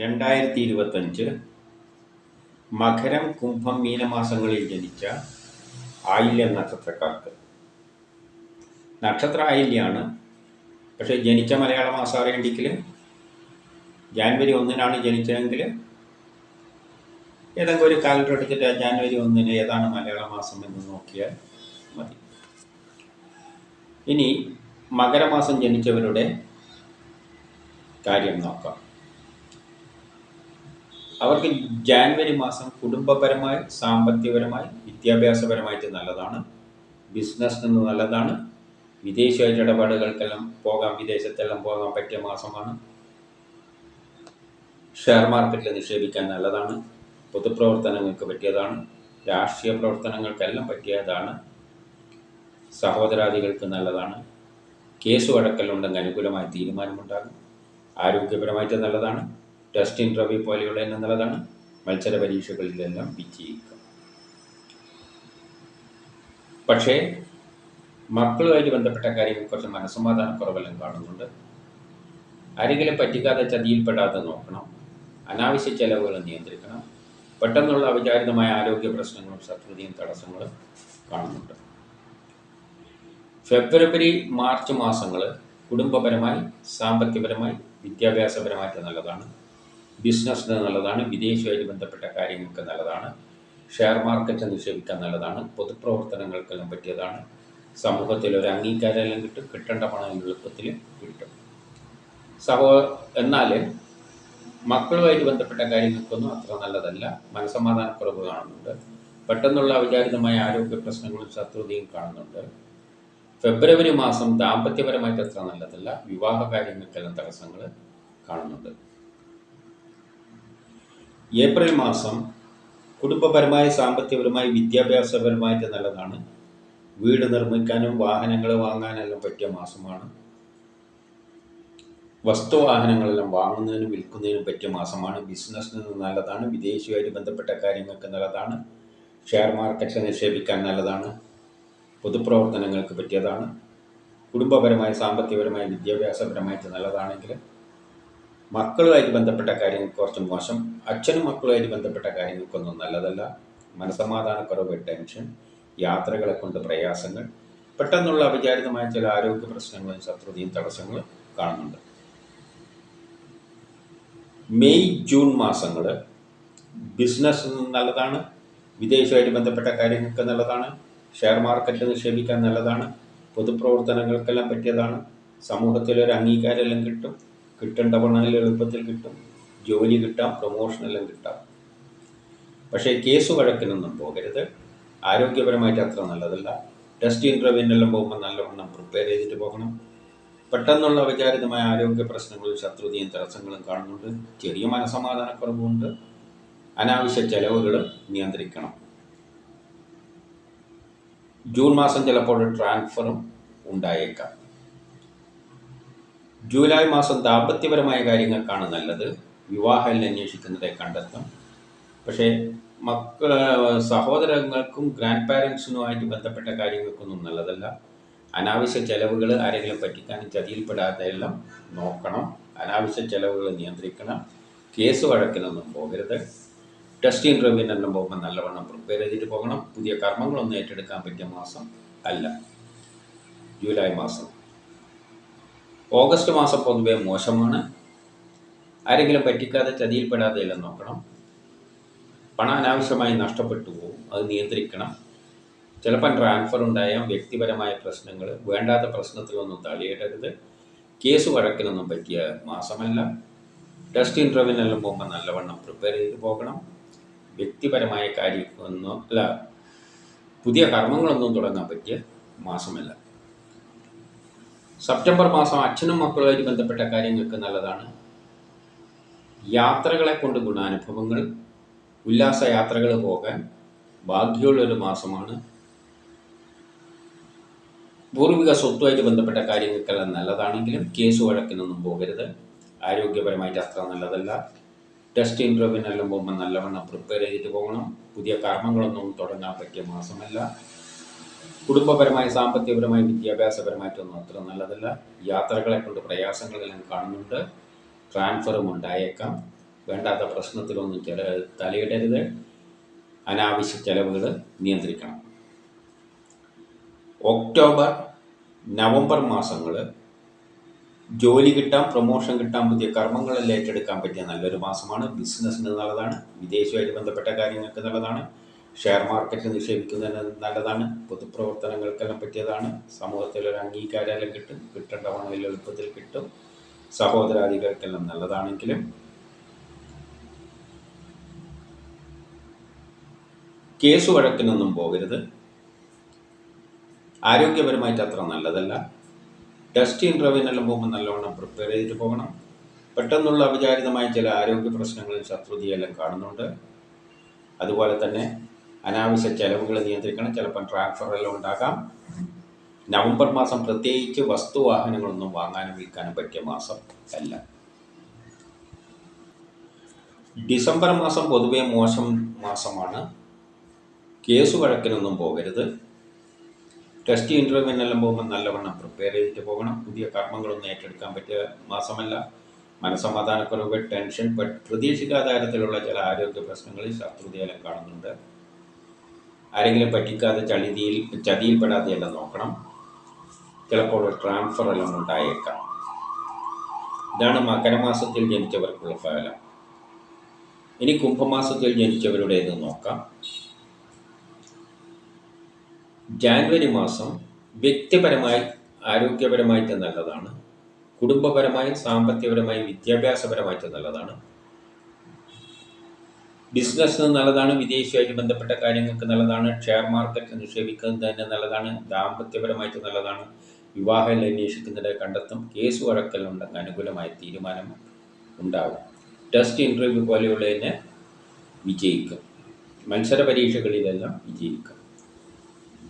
രണ്ടായിരത്തി ഇരുപത്തഞ്ച് മകരം കുംഭം മീനമാസങ്ങളിൽ ജനിച്ച ആയില്യ നക്ഷത്രക്കാർക്ക്. നക്ഷത്ര ആയില്യാണ്. പക്ഷേ ജനിച്ച മലയാള മാസം അറിയണ്ടെങ്കിൽ ജാനുവരി ഒന്നിനാണ് ജനിച്ചതെങ്കിൽ ഏതെങ്കിലും ഒരു കാലണ്ടർ എടുത്തിട്ട് ജാനുവരി ഒന്നിന് ഏതാണ് മലയാള മാസം എന്ന് നോക്കിയാൽ മതി. ഇനി മകരമാസം ജനിച്ചവരുടെ കാര്യം നോക്കാം. അവർക്ക് ജാനുവരി മാസം കുടുംബപരമായി സാമ്പത്തികപരമായി വിദ്യാഭ്യാസപരമായിട്ട് നല്ലതാണ്. ബിസിനസ്സിന് നല്ലതാണ്. വിദേശമായിട്ട് ഇടപാടുകൾക്കെല്ലാം പോകാം വിദേശത്തെല്ലാം പോകാൻ പറ്റിയ മാസമാണ്. ഷെയർ മാർക്കറ്റിൽ നിക്ഷേപിക്കാൻ നല്ലതാണ്. പൊതുപ്രവർത്തനങ്ങൾക്ക് പറ്റിയതാണ്. രാഷ്ട്രീയ പ്രവർത്തനങ്ങൾക്കെല്ലാം പറ്റിയതാണ്. സഹോദരാദികൾക്ക് നല്ലതാണ്. കേസ് വഴക്കലുണ്ടെങ്കിൽ അനുകൂലമായ തീരുമാനമുണ്ടാകും. ആരോഗ്യപരമായിട്ട് നല്ലതാണ്. ടെസ്റ്റ് ഇന്റർവ്യൂ പോലെയുള്ള എന്നുള്ളതാണ് മത്സര പരീക്ഷകളിലെല്ലാം വിജയിക്കുക. പക്ഷേ മക്കളുമായിട്ട് ബന്ധപ്പെട്ട കാര്യങ്ങൾ കുറച്ച് മനസ്സമാധാനക്കുറവെല്ലാം കാണുന്നുണ്ട്. ആരെങ്കിലും പറ്റിക്കാതെ ചതിയിൽപ്പെടാതെ നോക്കണം. അനാവശ്യ ചെലവുകൾ നിയന്ത്രിക്കണം. പെട്ടെന്നുള്ള അവിചാരിതമായ ആരോഗ്യ പ്രശ്നങ്ങളും ശത്രുതയും തടസ്സങ്ങളും കാണുന്നുണ്ട്. ഫെബ്രുവരി മാർച്ച് മാസങ്ങൾ കുടുംബപരമായി സാമ്പത്തികപരമായി വിദ്യാഭ്യാസപരമായിട്ട് നല്ലതാണ്. ബിസിനസ്സിന് നല്ലതാണ് വിദേശമായി ബന്ധപ്പെട്ട കാര്യങ്ങൾക്ക് നല്ലതാണ് ഷെയർ മാർക്കറ്റ് നിക്ഷേപിക്കാൻ നല്ലതാണ് പൊതുപ്രവർത്തനങ്ങൾക്കെല്ലാം പറ്റിയതാണ് സമൂഹത്തിൽ ഒരു അംഗീകാരമെല്ലാം കിട്ടും കിട്ടേണ്ട പണം എളുപ്പത്തിൽ കിട്ടും. സഹോ എന്നാൽ മക്കളുമായിട്ട് ബന്ധപ്പെട്ട കാര്യങ്ങൾക്കൊന്നും അത്ര നല്ലതല്ല മനസമാധാനക്കുറവ് കാണുന്നുണ്ട് പെട്ടെന്നുള്ള അവിചാരിതമായ ആരോഗ്യ പ്രശ്നങ്ങളും ശത്രുതയും കാണുന്നുണ്ട്. ഫെബ്രുവരി മാസം ദാമ്പത്യപരമായിട്ട് അത്ര നല്ലതല്ല വിവാഹ കാര്യങ്ങൾക്കെല്ലാം തടസ്സങ്ങൾ കാണുന്നുണ്ട്. ഏപ്രിൽ മാസം കുടുംബപരമായ സാമ്പത്തികപരമായി വിദ്യാഭ്യാസപരമായിട്ട് നല്ലതാണ്. വീട് നിർമ്മിക്കാനും വാഹനങ്ങൾ വാങ്ങാനെല്ലാം പറ്റിയ മാസമാണ്. വസ്തുവാഹനങ്ങളെല്ലാം വാങ്ങുന്നതിനും വിൽക്കുന്നതിനും പറ്റിയ മാസമാണ്. ബിസിനസ്സിന് നല്ലതാണ്. വിദേശിയുമായിട്ട് ബന്ധപ്പെട്ട കാര്യങ്ങൾക്ക് നല്ലതാണ്. ഷെയർ മാർക്കറ്റിൽ നിക്ഷേപിക്കാൻ നല്ലതാണ്. പൊതുപ്രവർത്തനങ്ങൾക്ക് പറ്റിയതാണ്. കുടുംബപരമായ സാമ്പത്തികപരമായ വിദ്യാഭ്യാസപരമായിട്ട് നല്ലതാണെങ്കിൽ മക്കളുമായിട്ട് ബന്ധപ്പെട്ട കാര്യങ്ങൾ കുറച്ച് മോശം. അച്ഛനും മക്കളുമായിട്ട് ബന്ധപ്പെട്ട കാര്യങ്ങൾക്കൊന്നും നല്ലതല്ല. മനസമാധാനക്കുറവ് ടെൻഷൻ യാത്രകളെ കൊണ്ട് പ്രയാസങ്ങൾ പെട്ടെന്നുള്ള അവിചാരിതമായ ചില ആരോഗ്യ പ്രശ്നങ്ങളും ശത്രുതയും തടസ്സങ്ങളും കാണുന്നുണ്ട്. മെയ് ജൂൺ മാസങ്ങൾ ബിസിനസ് നല്ലതാണ്. വിദേശമായിട്ട് ബന്ധപ്പെട്ട കാര്യങ്ങൾക്ക് നല്ലതാണ്. ഷെയർ മാർക്കറ്റിൽ നിക്ഷേപിക്കാൻ നല്ലതാണ്. പൊതുപ്രവർത്തനങ്ങൾക്കെല്ലാം പറ്റിയതാണ്. സമൂഹത്തിലൊരു അംഗീകാരമെല്ലാം കിട്ടും. കിട്ടേണ്ട പണം എളുപ്പത്തിൽ കിട്ടും. ജോലി കിട്ടാം പ്രൊമോഷനെല്ലാം കിട്ടാം. പക്ഷേ കേസ് വഴക്കിനൊന്നും പോകരുത്. ആരോഗ്യപരമായിട്ട് അത്ര നല്ലതല്ല. ടെസ്റ്റ് ഇന്റർവ്യൂവിനെല്ലാം പോകുമ്പോൾ നല്ലവണ്ണം പ്രിപ്പയർ ചെയ്തിട്ട് പോകണം. പെട്ടെന്നുള്ള വിചാരിതമായ ആരോഗ്യ പ്രശ്നങ്ങളും ശത്രുതയും തടസ്സങ്ങളും കാണുന്നുണ്ട്. ചെറിയ മനസമാധാനക്കുറവുണ്ട് അനാവശ്യ ചെലവുകളും നിയന്ത്രിക്കണം. ജൂൺ മാസം ചിലപ്പോൾ ട്രാൻസ്ഫറും ഉണ്ടായേക്കാം. ജൂലൈ മാസം ദാമ്പത്യപരമായ കാര്യങ്ങൾക്കാണ് നല്ലത്. വിവാഹം അന്വേഷിക്കുന്നതെ കണ്ടെത്തും പക്ഷേ മക്കൾ സഹോദരങ്ങൾക്കും ഗ്രാൻഡ് പാരൻസിനുമായിട്ട് ബന്ധപ്പെട്ട കാര്യങ്ങൾക്കൊന്നും നല്ലതല്ല. അനാവശ്യ ചെലവുകൾ ആരെങ്കിലും പറ്റിക്കാനും ചതിയിൽപ്പെടാതെല്ലാം നോക്കണം. അനാവശ്യ ചെലവുകൾ നിയന്ത്രിക്കണം. കേസ് വഴക്കിനൊന്നും പോകരുത്. ടെസ്റ്റ് ഇന്റർവ്യൂവിനെല്ലാം പോകുമ്പോൾ നല്ലവണ്ണം പ്രിപ്പയർ ചെയ്തിട്ട് പോകണം. പുതിയ കർമ്മങ്ങളൊന്നും ഏറ്റെടുക്കാൻ പറ്റിയ മാസം അല്ല. ജൂലൈ മാസം. ഓഗസ്റ്റ് മാസം പൊതുവെ മോശമാണ്. ആരെങ്കിലും പറ്റിക്കാതെ ചതിയിൽപ്പെടാതെ എല്ലാം നോക്കണം. പണം അനാവശ്യമായി നഷ്ടപ്പെട്ടു പോകും അത് നിയന്ത്രിക്കണം. ചിലപ്പം ട്രാൻസ്ഫർ ഉണ്ടായാൽ വ്യക്തിപരമായ പ്രശ്നങ്ങൾ വേണ്ടാത്ത പ്രശ്നത്തിലൊന്നും തളിയിടരുത് കേസ് വഴക്കിനൊന്നും പറ്റിയ മാസമല്ല. ടെസ്റ്റ് ഇന്റർവ്യൂവിനെല്ലാം പോകുമ്പോൾ നല്ലവണ്ണം പ്രിപ്പയർ ചെയ്ത് പോകണം. വ്യക്തിപരമായ കാര്യമൊന്നും അല്ല പുതിയ കർമ്മങ്ങളൊന്നും തുടങ്ങാൻ പറ്റിയ മാസമല്ല. സെപ്റ്റംബർ മാസം അച്ഛനും മക്കളുമായിട്ട് ബന്ധപ്പെട്ട കാര്യങ്ങൾക്ക് നല്ലതാണ്. യാത്രകളെ കൊണ്ട് ഗുണാനുഭവങ്ങൾ ഉല്ലാസ യാത്രകൾ പോകാൻ ഭാഗ്യമുള്ളൊരു മാസമാണ്. പൂർവിക സ്വത്തുമായിട്ട് ബന്ധപ്പെട്ട കാര്യങ്ങൾക്കെല്ലാം നല്ലതാണെങ്കിലും കേസ് വഴക്കിനൊന്നും പോകരുത്. ആരോഗ്യപരമായിട്ട് അത്ര നല്ലതല്ല. ടെസ്റ്റ് ഇന്റർവ്യൂവിനെല്ലാം പോകുമ്പോൾ നല്ലവണ്ണം പ്രിപ്പയർ ചെയ്തിട്ട് പോകണം. പുതിയ കർമ്മങ്ങളൊന്നും തുടങ്ങാൻ പറ്റിയ മാസമല്ല. കുടുംബപരമായി സാമ്പത്തികപരമായി വിദ്യാഭ്യാസപരമായിട്ടൊന്നും അത്ര നല്ലതല്ല. യാത്രകളെ കൊണ്ട് പ്രയാസങ്ങളെല്ലാം കാണുന്നുണ്ട്. ട്രാൻസ്ഫറും ഉണ്ടായേക്കാം. വേണ്ടാത്ത പ്രശ്നത്തിലൊന്നും ചില തലയിടരുത്. അനാവശ്യ ചെലവുകൾ നിയന്ത്രിക്കണം. ഒക്ടോബർ നവംബർ മാസങ്ങൾ ജോലി കിട്ടാൻ പ്രൊമോഷൻ കിട്ടാൻ പുതിയ കർമ്മങ്ങളെല്ലാം ഏറ്റെടുക്കാൻ പറ്റിയ നല്ലൊരു മാസമാണ്. ബിസിനസ്സിന് നല്ലതാണ്. വിദേശവുമായിട്ട് ബന്ധപ്പെട്ട കാര്യങ്ങൾക്ക് നല്ലതാണ്. ഷെയർ മാർക്കറ്റിൽ നിക്ഷേപിക്കുന്നതിന് നല്ലതാണ്. പൊതുപ്രവർത്തനങ്ങൾക്കെല്ലാം പറ്റിയതാണ്. സമൂഹത്തിൽ ഒരു അംഗീകാരം കിട്ടും. കിട്ടേണ്ട പണം എളുപ്പത്തിൽ കിട്ടും. സഹോദരാദികൾക്കെല്ലാം നല്ലതാണെങ്കിലും. കേസ് വഴക്കിനൊന്നും പോകരുത്. ആരോഗ്യപരമായിട്ട് അത്ര നല്ലതല്ല. ടെസ്റ്റ് ഇന്റർവ്യൂവിനെല്ലാം പോകുമ്പോൾ നല്ലവണ്ണം പ്രിപ്പയർ ചെയ്തിട്ട് പോകണം. പെട്ടെന്നുള്ള അവിചാരിതമായ ചില ആരോഗ്യ പ്രശ്നങ്ങളും ശത്രുതയെല്ലാം കാണുന്നുണ്ട്. അതുപോലെ തന്നെ അനാവശ്യ ചെലവുകൾ നിയന്ത്രിക്കണം. ചിലപ്പം ട്രാൻസ്ഫർ എല്ലാം ഉണ്ടാകാം. നവംബർ മാസം പ്രത്യേകിച്ച് വസ്തുവാഹനങ്ങളൊന്നും വാങ്ങാനും വിൽക്കാനും പറ്റിയ മാസം അല്ല. ഡിസംബർ മാസം പൊതുവെ മോശം മാസമാണ്. കേസ് വഴക്കിനൊന്നും പോകരുത്. ടെസ്റ്റ് ഇന്റർവ്യൂവിനെല്ലാം പോകുമ്പോൾ നല്ലവണ്ണം പ്രിപ്പയർ ചെയ്തിട്ട് പോകണം. പുതിയ കർമ്മങ്ങളൊന്നും ഏറ്റെടുക്കാൻ പറ്റിയ മാസമല്ല. മനസമാധാനക്കുറവ് ടെൻഷൻ പ്രതീക്ഷിക്കാത്ത തരത്തിലുള്ള ചില ആരോഗ്യ പ്രശ്നങ്ങളിൽ ശത്രുതയെല്ലാം കാണുന്നുണ്ട്. ആരെങ്കിലും പറ്റിക്കാതെ ചളിതിയിൽ ചതിയിൽപ്പെടാതെയെല്ലാം നോക്കണം. ചിലപ്പോൾ ട്രാൻസ്ഫർ എല്ലാം ഉണ്ടായേക്കാം. ഇതാണ് മകരമാസത്തിൽ ജനിച്ചവർക്കുള്ള ഫലം. ഇനി കുംഭമാസത്തിൽ ജനിച്ചവരുടേത് നോക്കാം. ജാനുവരി മാസം വ്യക്തിപരമായി ആരോഗ്യപരമായിട്ട് നല്ലതാണ്. കുടുംബപരമായി സാമ്പത്തികപരമായി വിദ്യാഭ്യാസപരമായിട്ട് നല്ലതാണ്. ബിസിനസ്സിന് നല്ലതാണ് വിദേശമായിട്ട് ബന്ധപ്പെട്ട കാര്യങ്ങൾക്ക് നല്ലതാണ് ഷെയർ മാർക്കറ്റ് നിക്ഷേപിക്കുന്നത് തന്നെ നല്ലതാണ് ദാമ്പത്യപരമായിട്ട് നല്ലതാണ് വിവാഹം അന്വേഷിക്കുന്നതിനെ കണ്ടെത്തും കേസ് വഴക്കലുണ്ടെങ്കിൽ അനുകൂലമായ തീരുമാനം ഉണ്ടാകും. ടെസ്റ്റ് ഇന്റർവ്യൂ പോലെയുള്ളതിനെ വിജയിക്കും. മത്സര പരീക്ഷകളിലെല്ലാം വിജയിക്കും.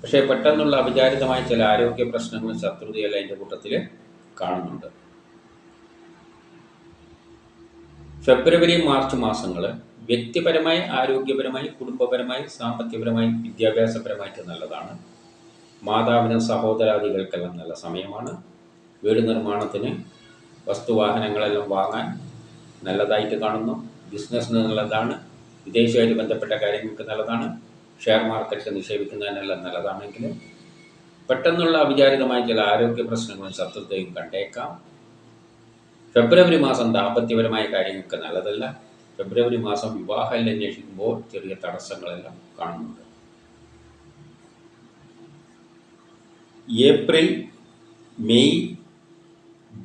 പക്ഷേ പെട്ടെന്നുള്ള അവിചാരിതമായ ചില ആരോഗ്യ പ്രശ്നങ്ങളും ശത്രുതയെല്ലാം അതിന്റെ കൂട്ടത്തിൽ കാണുന്നുണ്ട്. ഫെബ്രുവരി മാർച്ച് മാസങ്ങൾ വ്യക്തിപരമായി ആരോഗ്യപരമായി കുടുംബപരമായി സാമ്പത്തികപരമായി വിദ്യാഭ്യാസപരമായിട്ട് നല്ലതാണ്. മാതാവിന് സഹോദരാദികൾക്കെല്ലാം നല്ല സമയമാണ്. വീട് നിർമ്മാണത്തിന് വസ്തുവാഹനങ്ങളെല്ലാം വാങ്ങാൻ നല്ലതായിട്ട് കാണുന്നു. ബിസിനസ്സിന് നല്ലതാണ്. വിദേശമായിട്ട് ബന്ധപ്പെട്ട കാര്യങ്ങൾക്ക് നല്ലതാണ്. ഷെയർ മാർക്കറ്റിൽ നിക്ഷേപിക്കുന്നതിനെല്ലാം നല്ലതാണെങ്കിലും പെട്ടെന്നുള്ള അവിചാരിതമായ ചില ആരോഗ്യ പ്രശ്നങ്ങളും ശത്രുതയും കണ്ടേക്കാം. ഫെബ്രുവരി മാസം ദാമ്പത്യപരമായ കാര്യങ്ങൾക്ക് നല്ലതല്ല. ഫെബ്രുവരി മാസം വിവാഹം അന്വേഷിക്കുമ്പോൾ ചെറിയ തടസ്സങ്ങളെല്ലാം കാണുന്നുണ്ട്. ഏപ്രിൽ മെയ്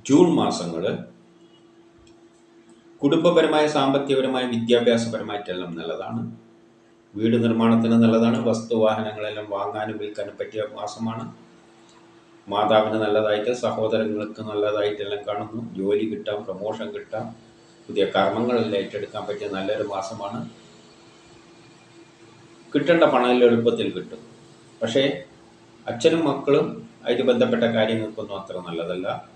ജൂൺ മാസങ്ങൾ കുടുംബപരമായ സാമ്പത്തികപരമായ വിദ്യാഭ്യാസപരമായിട്ടെല്ലാം നല്ലതാണ്. വീട് നിർമ്മാണത്തിന് നല്ലതാണ്. വസ്തുവാഹനങ്ങളെല്ലാം വാങ്ങാനും വിൽക്കാനും പറ്റിയ മാസമാണ്. മാതാവിന് നല്ലതായിട്ട് സഹോദരങ്ങൾക്ക് നല്ലതായിട്ടെല്ലാം കാണുന്നു. ജോലി കിട്ടാം പ്രമോഷൻ കിട്ടാം. പുതിയ കർമ്മങ്ങളെല്ലാം ഏറ്റെടുക്കാൻ പറ്റിയ നല്ലൊരു മാസമാണ്. കിട്ടേണ്ട പണം എളുപ്പത്തിൽ കിട്ടും. പക്ഷേ അച്ഛനും മക്കളും അതിന് ബന്ധപ്പെട്ട കാര്യങ്ങൾക്കൊന്നും അത്ര നല്ലതല്ല.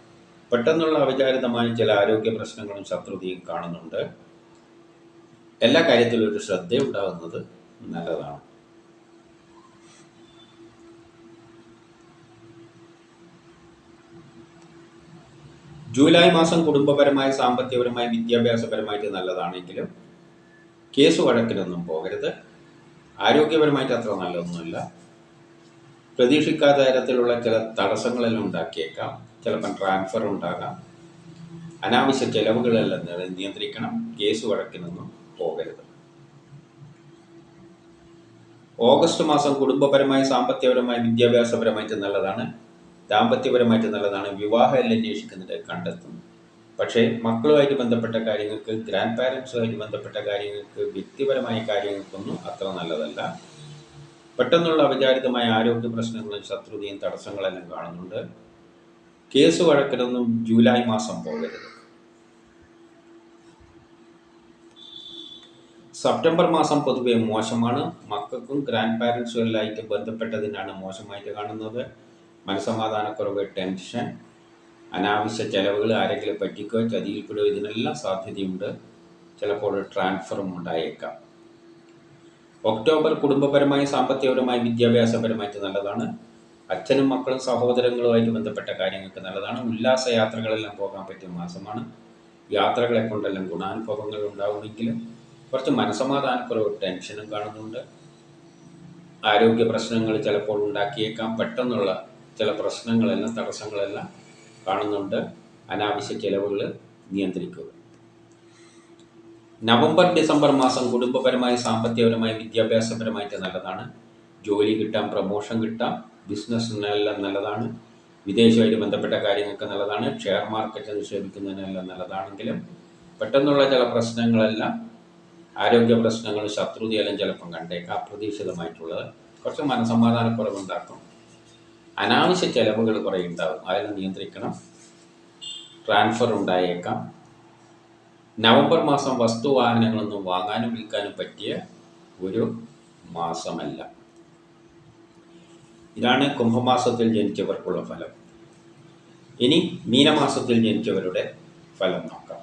പെട്ടെന്നുള്ള അവിചാരിതമായ ചില ആരോഗ്യ പ്രശ്നങ്ങളും ശത്രുതയും കാണുന്നുണ്ട്. എല്ലാ കാര്യത്തിലും ഒരു ശ്രദ്ധ ഉണ്ടാകുന്നത് നല്ലതാണ്. ജൂലൈ മാസം കുടുംബപരമായി സാമ്പത്തികപരമായി വിദ്യാഭ്യാസപരമായിട്ട് നല്ലതാണെങ്കിലും കേസ് വഴക്കിലൊന്നും പോകരുത്. ആരോഗ്യപരമായിട്ട് അത്ര നല്ലതൊന്നുമില്ല. പ്രതീക്ഷിക്കാത്ത തരത്തിലുള്ള ചില തടസ്സങ്ങളെല്ലാം ഉണ്ടാക്കിയേക്കാം. ചിലപ്പം ട്രാൻസ്ഫർ ഉണ്ടാകാം. അനാവശ്യ ചെലവുകളെല്ലാം നിയന്ത്രിക്കണം. കേസ് വഴക്കിനൊന്നും പോകരുത്. ഓഗസ്റ്റ് മാസം കുടുംബപരമായി സാമ്പത്തികപരമായി വിദ്യാഭ്യാസപരമായിട്ട് നല്ലതാണ്. ദാമ്പത്യപരമായിട്ട് നല്ലതാണ്. വിവാഹം എല്ലാം അന്വേഷിക്കുന്നത് കണ്ടെത്തും. പക്ഷേ മക്കളുമായിട്ട് ബന്ധപ്പെട്ട കാര്യങ്ങൾക്ക് ഗ്രാൻഡ് പാരൻസുമായിട്ട് ബന്ധപ്പെട്ട കാര്യങ്ങൾക്ക് വ്യക്തിപരമായ കാര്യങ്ങൾക്കൊന്നും അത്ര നല്ലതല്ല. പെട്ടെന്നുള്ള അവിചാരിതമായ ആരോഗ്യ പ്രശ്നങ്ങളും ശത്രുതയും തടസ്സങ്ങളെല്ലാം കാണുന്നുണ്ട്. കേസ് വഴക്കിലൊന്നും ജൂലൈ മാസം പോകരുത്. സെപ്റ്റംബർ മാസം പൊതുവെ മോശമാണ്. മക്കൾക്കും ഗ്രാൻഡ് പാരൻസുകളിലായിട്ട് ബന്ധപ്പെട്ടതിനാണ് മോശമായിട്ട് കാണുന്നത്. മനസമാധാനക്കുറവ് ടെൻഷൻ അനാവശ്യ ചിലവുകൾ ആരെങ്കിലും പറ്റിക്കോ ചതിയിൽപ്പെടുകയോ ഇതിനെല്ലാം സാധ്യതയുണ്ട്. ചിലപ്പോൾ ട്രാൻസ്ഫറും ഉണ്ടായേക്കാം. ഒക്ടോബർ കുടുംബപരമായി സാമ്പത്തികപരമായി വിദ്യാഭ്യാസപരമായിട്ട് നല്ലതാണ്. അച്ഛനും മക്കളും സഹോദരങ്ങളുമായിട്ട് ബന്ധപ്പെട്ട കാര്യങ്ങൾക്ക് നല്ലതാണ്. ഉല്ലാസ യാത്രകളെല്ലാം പോകാൻ പറ്റിയ മാസമാണ്. യാത്രകളെ കൊണ്ടെല്ലാം ഗുണാനുഭവങ്ങൾ ഉണ്ടാവുമെങ്കിലും കുറച്ച് മനസമാധാനക്കുറവ് ടെൻഷനും കാണുന്നുണ്ട്. ആരോഗ്യ പ്രശ്നങ്ങൾ ചിലപ്പോൾ ഉണ്ടാക്കിയേക്കാം. പെട്ടെന്നുള്ള ചില പ്രശ്നങ്ങളെല്ലാം തടസ്സങ്ങളെല്ലാം കാണുന്നുണ്ട്. അനാവശ്യ ചിലവുകൾ നിയന്ത്രിക്കുക. നവംബർ ഡിസംബർ മാസം കുടുംബപരമായി സാമ്പത്തികപരമായി വിദ്യാഭ്യാസപരമായിട്ട് നല്ലതാണ്. ജോലി കിട്ടാം പ്രമോഷൻ കിട്ടാം ബിസിനസ്സിനെല്ലാം നല്ലതാണ്. വിദേശമായിട്ട് ബന്ധപ്പെട്ട കാര്യങ്ങൾക്ക് നല്ലതാണ്. ഷെയർ മാർക്കറ്റ് നിക്ഷേപിക്കുന്നതിനെല്ലാം നല്ലതാണെങ്കിലും പെട്ടെന്നുള്ള ചില പ്രശ്നങ്ങളെല്ലാം ആരോഗ്യ പ്രശ്നങ്ങൾ ശത്രുതയെല്ലാം ചിലപ്പം കണ്ടേക്കാം. അപ്രതീക്ഷിതമായിട്ടുള്ളത് കുറച്ച് മനസമാധാനക്കുറവുണ്ടാക്കും അനാവശ്യ ചെലവുകൾ കുറേ ഉണ്ടാകും അതെല്ലാം നിയന്ത്രിക്കണം. ട്രാൻസ്ഫർ ഉണ്ടായേക്കാം. നവംബർ മാസം വസ്തു വാഹനങ്ങളൊന്നും വാങ്ങാനും വിൽക്കാനും പറ്റിയ ഒരു മാസമല്ല. ഇതാണ് കുംഭമാസത്തിൽ ജനിച്ചവർക്കുള്ള ഫലം. ഇനി മീനമാസത്തിൽ ജനിച്ചവരുടെ ഫലം നോക്കാം.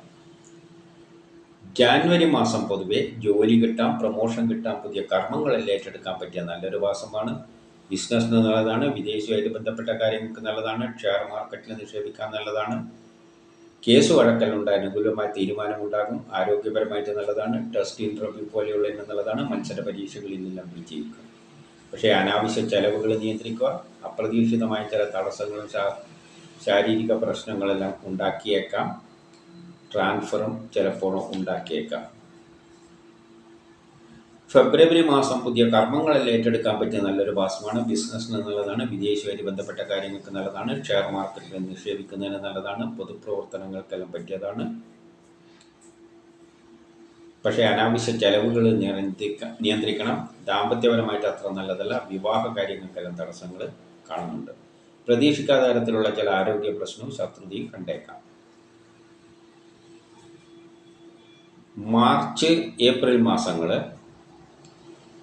ജാനുവരി മാസം പൊതുവെ ജോലി കിട്ടാം പ്രൊമോഷൻ കിട്ടാം പുതിയ കർമ്മങ്ങളെല്ലാം ഏറ്റെടുക്കാൻ പറ്റിയ നല്ലൊരു മാസമാണ്. ബിസിനസ്സിന് നല്ലതാണ് വിദേശമായിട്ട് ബന്ധപ്പെട്ട കാര്യങ്ങൾക്ക് നല്ലതാണ് ഷെയർ മാർക്കറ്റിൽ നിക്ഷേപിക്കാൻ നല്ലതാണ്. കേസ് വഴക്കലുണ്ട് അനുകൂലമായ തീരുമാനമുണ്ടാകും ആരോഗ്യപരമായിട്ട് നല്ലതാണ് ടെസ്റ്റ് ഇന്റർവ്യൂ പോലെയുള്ള നല്ലതാണ് മത്സര പരീക്ഷകളിൽ നിന്നെല്ലാം വിജയിക്കുക പക്ഷേ അനാവശ്യ ചെലവുകൾ നിയന്ത്രിക്കുക അപ്രതീക്ഷിതമായ ചില തടസ്സങ്ങളും ശാരീരിക പ്രശ്നങ്ങളെല്ലാം ഉണ്ടാക്കിയേക്കാം ട്രാൻസ്ഫറും ചിലപ്പോൾ ഉണ്ടാക്കിയേക്കാം. ഫെബ്രുവരി മാസം പുതിയ കർമ്മങ്ങളെല്ലാം ഏറ്റെടുക്കാൻ പറ്റിയ നല്ലൊരു മാസമാണ് ബിസിനസ്സിന് നല്ലതാണ് വിദേശമായിട്ട് ബന്ധപ്പെട്ട കാര്യങ്ങൾക്ക് നല്ലതാണ്. ഷെയർ മാർക്കറ്റിൽ നിക്ഷേപിക്കുന്നതിന് നല്ലതാണ്. പൊതുപ്രവർത്തനങ്ങൾക്കെല്ലാം പറ്റിയതാണ്. പക്ഷേ അനാവശ്യ ചെലവുകൾ നിയന്ത്രിക്ക നിയന്ത്രിക്കണം. ദാമ്പത്യപരമായിട്ട് അത്ര നല്ലതല്ല. വിവാഹ കാര്യങ്ങൾക്കെല്ലാം തടസ്സങ്ങൾ കാണുന്നുണ്ട്. പ്രതീക്ഷിക്കാത്ത തരത്തിലുള്ള ചില ആരോഗ്യ പ്രശ്നവും ശത്രുതയും കണ്ടേക്കാം. മാർച്ച് ഏപ്രിൽ മാസങ്ങൾ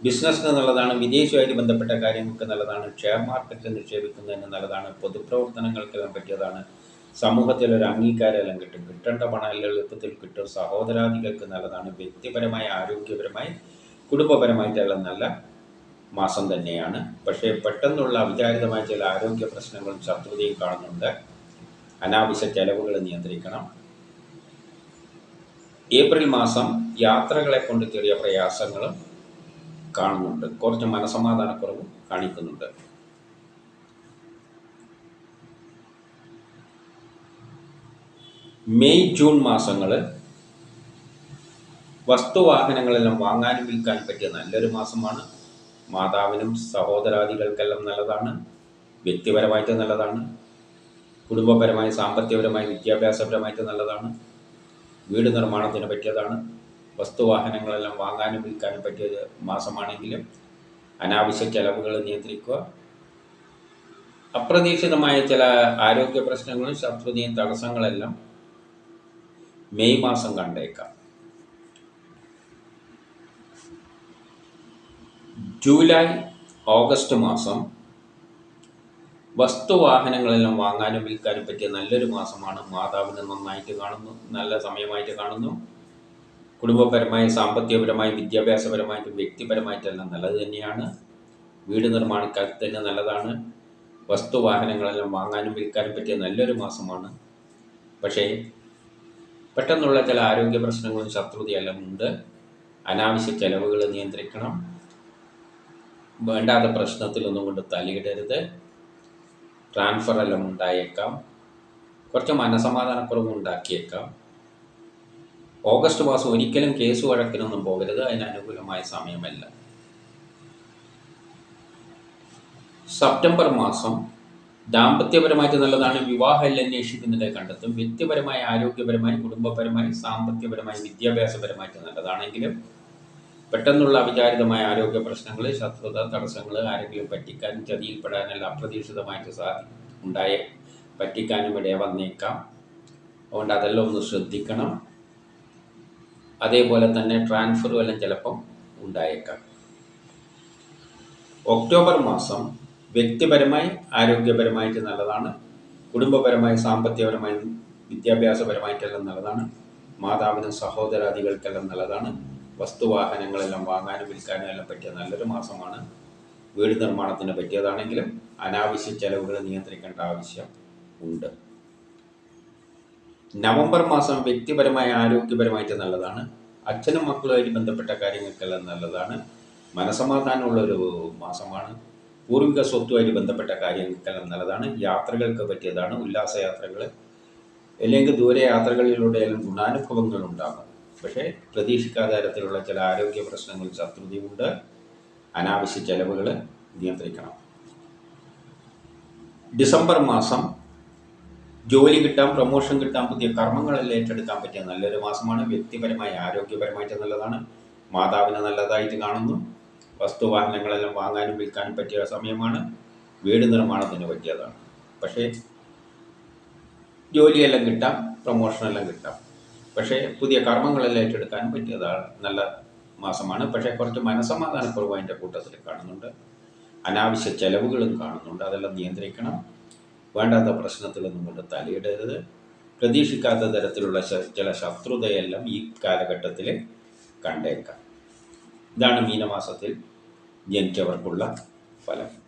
ബിസിനസ്സിന് നല്ലതാണ് വിദേശമായിട്ട് ബന്ധപ്പെട്ട കാര്യങ്ങൾക്ക് നല്ലതാണ് ഷെയർ മാർക്കറ്റിൽ നിക്ഷേപിക്കുന്നതിന് നല്ലതാണ് പൊതുപ്രവർത്തനങ്ങൾക്കെല്ലാം പറ്റിയതാണ് സമൂഹത്തിൽ ഒരു അംഗീകാരമെല്ലാം കിട്ടും കിട്ടേണ്ട പണം എല്ലാം എളുപ്പത്തിൽ കിട്ടും സഹോദരാദികൾക്ക് നല്ലതാണ് വ്യക്തിപരമായി ആരോഗ്യപരമായി കുടുംബപരമായിട്ടെല്ലാം നല്ല മാസം തന്നെയാണ്. പക്ഷേ പെട്ടെന്നുള്ള അവിചാരിതമായ ചില ആരോഗ്യ പ്രശ്നങ്ങളും ശത്രുതയും കാണുന്നുണ്ട്. അനാവശ്യ ചെലവുകൾ നിയന്ത്രിക്കണം. ഏപ്രിൽ മാസം യാത്രകളെ കൊണ്ട് ചെറിയ പ്രയാസങ്ങളും കാണുന്നുണ്ട്. കുറച്ച് മനസമാധാനക്കുറവ് കാണിക്കുന്നുണ്ട്. മെയ് ജൂൺ മാസങ്ങൾ വസ്തുവാഹനങ്ങളെല്ലാം വാങ്ങാനും വിൽക്കാനും പറ്റിയ നല്ലൊരു മാസമാണ്. മാതാവിനും സഹോദരാദികൾക്കെല്ലാം നല്ലതാണ്. വ്യക്തിപരമായിട്ട് നല്ലതാണ്. കുടുംബപരമായി സാമ്പത്തികപരമായി വിദ്യാഭ്യാസപരമായിട്ട് നല്ലതാണ്. വീട് നിർമ്മാണത്തിന് പറ്റിയതാണ്. വസ്തുവാഹനങ്ങളെല്ലാം വാങ്ങാനും വിൽക്കാനും പറ്റിയ മാസമാണെങ്കിലും അനാവശ്യ ചെലവുകൾ നിയന്ത്രിക്കുക. അപ്രതീക്ഷിതമായ ചില ആരോഗ്യ പ്രശ്നങ്ങളും ശത്രുതയും തടസ്സങ്ങളെല്ലാം മെയ് മാസം കണ്ടേക്കാം. ജൂലൈ ഓഗസ്റ്റ് മാസം വസ്തുവാഹനങ്ങളെല്ലാം വാങ്ങാനും വിൽക്കാനും പറ്റിയ നല്ലൊരു മാസമാണ്. മാതാവിനെ നന്നായിട്ട് കാണുന്നു നല്ല സമയമായിട്ട് കാണുന്നു. കുടുംബപരമായി സാമ്പത്തികപരമായി വിദ്യാഭ്യാസപരമായിട്ടും വ്യക്തിപരമായിട്ടെല്ലാം നല്ലത് തന്നെയാണ്. വീട് നിർമ്മാണക്കാലത്തിന് നല്ലതാണ്. വസ്തു വസ്തുവാഹനങ്ങളെല്ലാം വാങ്ങാനും വിൽക്കാനും പറ്റിയ നല്ലൊരു മാസമാണ്. പക്ഷേ പെട്ടെന്നുള്ള ചില ആരോഗ്യ പ്രശ്നങ്ങളും ശത്രുതയെല്ലാം ഉണ്ട്. അനാവശ്യ ചെലവുകൾ നിയന്ത്രിക്കണം. വേണ്ടാത്ത പ്രശ്നത്തിലൊന്നും കൊണ്ട് തലയിടരുത്. ട്രാൻസ്ഫർ എല്ലാം ഉണ്ടായേക്കാം. കുറച്ച് മനസമാധാനക്കുറവ് ഉണ്ടാക്കിയേക്കാം. ഓഗസ്റ്റ് മാസം ഒരിക്കലും കേസ് വഴക്കിനൊന്നും പോകരുത്. അതിന് അനുകൂലമായ സമയമല്ല. സെപ്റ്റംബർ മാസം ദാമ്പത്യപരമായിട്ട് നല്ലതാണ്. വിവാഹം അന്വേഷിക്കുന്നതിനെ കണ്ടെത്തും. വ്യക്തിപരമായി ആരോഗ്യപരമായി കുടുംബപരമായി സാമ്പത്തികപരമായി വിദ്യാഭ്യാസപരമായിട്ട് നല്ലതാണെങ്കിലും പെട്ടെന്നുള്ള അവിചാരിതമായ ആരോഗ്യ പ്രശ്നങ്ങൾ ശത്രുത തടസ്സങ്ങൾ ആരെങ്കിലും പറ്റിക്കാനും ചതിയിൽപ്പെടാനല്ല അപ്രതീക്ഷിതമായിട്ട് സാധി ഉണ്ടായ പറ്റിക്കാനും ഇടയെ വന്നേക്കാം. അതുകൊണ്ട് അതെല്ലാം ഒന്ന് ശ്രദ്ധിക്കണം. അതേപോലെ തന്നെ ട്രാൻസ്ഫറും എല്ലാം ചിലപ്പം ഉണ്ടായേക്കാം. ഒക്ടോബർ മാസം വ്യക്തിപരമായി ആരോഗ്യപരമായിട്ട് നല്ലതാണ്. കുടുംബപരമായി സാമ്പത്തികപരമായി വിദ്യാഭ്യാസപരമായിട്ടെല്ലാം നല്ലതാണ്. മാതാവിനും സഹോദരാദികൾക്കെല്ലാം നല്ലതാണ്. വസ്തുവാഹനങ്ങളെല്ലാം വാങ്ങാനും വിൽക്കാനും എല്ലാം പറ്റിയ നല്ലൊരു മാസമാണ്. വീട് നിർമ്മാണത്തിന് പറ്റിയതാണെങ്കിലും അനാവശ്യ ചെലവുകൾ നിയന്ത്രിക്കേണ്ട ആവശ്യം ഉണ്ട്. നവംബർ മാസം വ്യക്തിപരമായ ആരോഗ്യപരമായിട്ട് നല്ലതാണ്. അച്ഛനും മക്കളുമായിട്ട് ബന്ധപ്പെട്ട കാര്യങ്ങൾക്കെല്ലാം നല്ലതാണ്. മനസമാധാനമുള്ള ഒരു മാസമാണ്. പൂർവിക സ്വത്തുമായിട്ട് ബന്ധപ്പെട്ട കാര്യങ്ങൾക്കെല്ലാം നല്ലതാണ്. യാത്രകൾക്ക് പറ്റിയതാണ് ഉല്ലാസയാത്രകൾ അല്ലെങ്കിൽ ദൂരയാത്രകളിലൂടെയെല്ലാം ഗുണാനുഭവങ്ങൾ ഉണ്ടാകും. പക്ഷേ പ്രതീക്ഷിക്കാത്ത തരത്തിലുള്ള ചില ആരോഗ്യ പ്രശ്നങ്ങൾ ശത്രുതയുണ്ട്. അനാവശ്യ ചെലവുകൾ നിയന്ത്രിക്കണം. ഡിസംബർ മാസം ജോലി കിട്ടാം പ്രൊമോഷൻ കിട്ടാം പുതിയ കർമ്മങ്ങളെല്ലാം ഏറ്റെടുക്കാൻ പറ്റിയ നല്ലൊരു മാസമാണ്. വ്യക്തിപരമായി ആരോഗ്യപരമായിട്ട് നല്ലതാണ്. മാതാവിനെ നല്ലതായിട്ട് കാണുന്നു. വസ്തുവാഹനങ്ങളെല്ലാം വാങ്ങാനും വിൽക്കാനും പറ്റിയ സമയമാണ്. വീട് നിർമ്മാണത്തിന് പറ്റിയതാണ്. പക്ഷേ ജോലിയെല്ലാം കിട്ടാം പ്രൊമോഷനെല്ലാം കിട്ടാം. പക്ഷേ പുതിയ കർമ്മങ്ങളെല്ലാം ഏറ്റെടുക്കാനും പറ്റിയതാണ്. നല്ല മാസമാണ്. പക്ഷേ കുറച്ച് മനസമാധാനക്കുറവ് അതിന്റെ കൂട്ടത്തിൽ കാണുന്നുണ്ട്. അനാവശ്യ ചെലവുകളും കാണുന്നുണ്ട്. അതെല്ലാം നിയന്ത്രിക്കണം. വേണ്ടാത്ത പ്രശ്നത്തിലൊന്നും കൊണ്ട് തലയിടരുത്. പ്രതീക്ഷിക്കാത്ത തരത്തിലുള്ള ചില ശത്രുതയെല്ലാം ഈ കാലഘട്ടത്തിൽ കണ്ടേക്കാം. ഇതാണ് മീനമാസത്തിൽ ജനിച്ചവർക്കുള്ള ഫലം.